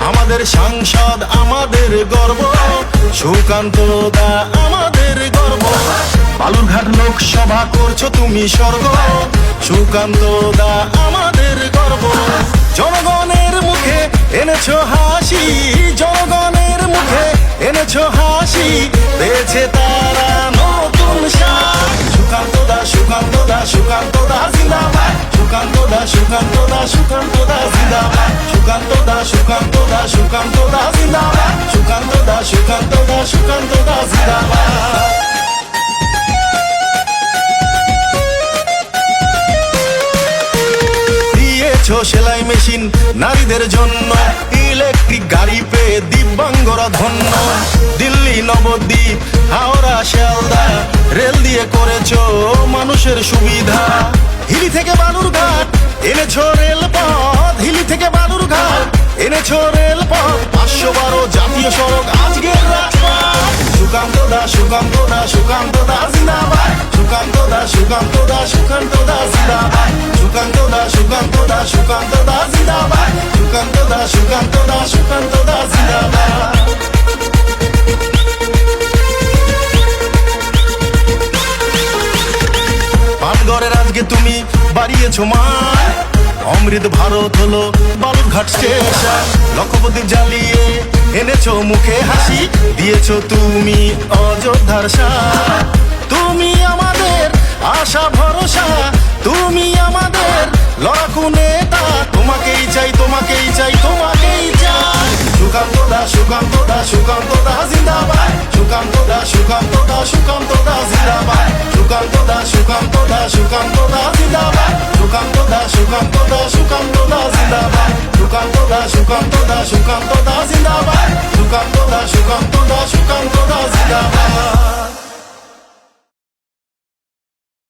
আমাদের সাংসদ, আমাদের গর্ব। সুকান্ত আমাদের গর্ব। বালুরঘাট লোকসভা করছ তুমি স্বর্গ। সুকান্ত আমাদের গর্ব। জনগণের মুখে এনেছো এনেছো হাসি, পেয়েছে তারা নতুন সাজ। সুকান্ত দা সুকান্ত দা সুকান্ত দা জিন্দাবাদ। সুকান্ত দা সুকান্ত দা সুকান্ত দা জিন্দাবাদ। সুকান্ত দা সুকান্ত দা সুকান্ত দা জিন্দাবাদ। সুকান্ত দা সুকান্ত দা সুকান্ত দা জিন্দাবাদ। দিয়েছ সেলাই মেশিন নারীদের জন্য। পেয়ে দিব্যাঙ্গরা ধন্য দিল্লি নবদ্বীপ হাওড়া শিয়ালদা রেল দিয়ে করেছ মানুষের সুবিধা হিলি থেকে বালুরঘাট এনেছো রেলপথ হিলি থেকে বালুরঘাট এনেছো রেলপথ পাঁচশো বারো জাতীয় সড়ক আজকের সুকান্ত দা সুকান্ত দা সুকান্ত দা জিন্দাবাদ সুকান্ত দা সুকান্ত দা সুকান্ত দা জিন্দাবাদ সুকান্ত দা সুকান্ত দা সুকান্ত দা জিন্দাবাদ সুকান্ত দা সুকান্ত দা সুকান্ত দা আজকে তুমি বাড়িয়েছো মান অমৃত ভারত হলো বালুরঘাট স্টেশন লক্ষপতি জ্বালিয়ে এনেছো মুখে হাসি। দিয়েছ তুমি অযোধ্যার তুমি আমাদের আশা, ভরসা। তুমি আমাদের লড়াকু নেতা। তোমাকেই চাই তোমাকেই চাই তোমাকেই চাই। সুকান্ত দা সুকান্ত দা সুকান্ত দা, জিন্দাবাদ। সুকান্ত দা সুকান্ত দা, সুকান্ত সুকান্ত দা সুকান্ত দা জিন্দাবাদ সুকান্ত দা সুকান্ত দা সুকান্ত দা জিন্দাবাদ সুকান্ত দা সুকান্ত দা সুকান্ত দা জিন্দাবাদ সুকান্ত দা সুকান্ত দা সুকান্ত দা জিন্দাবাদ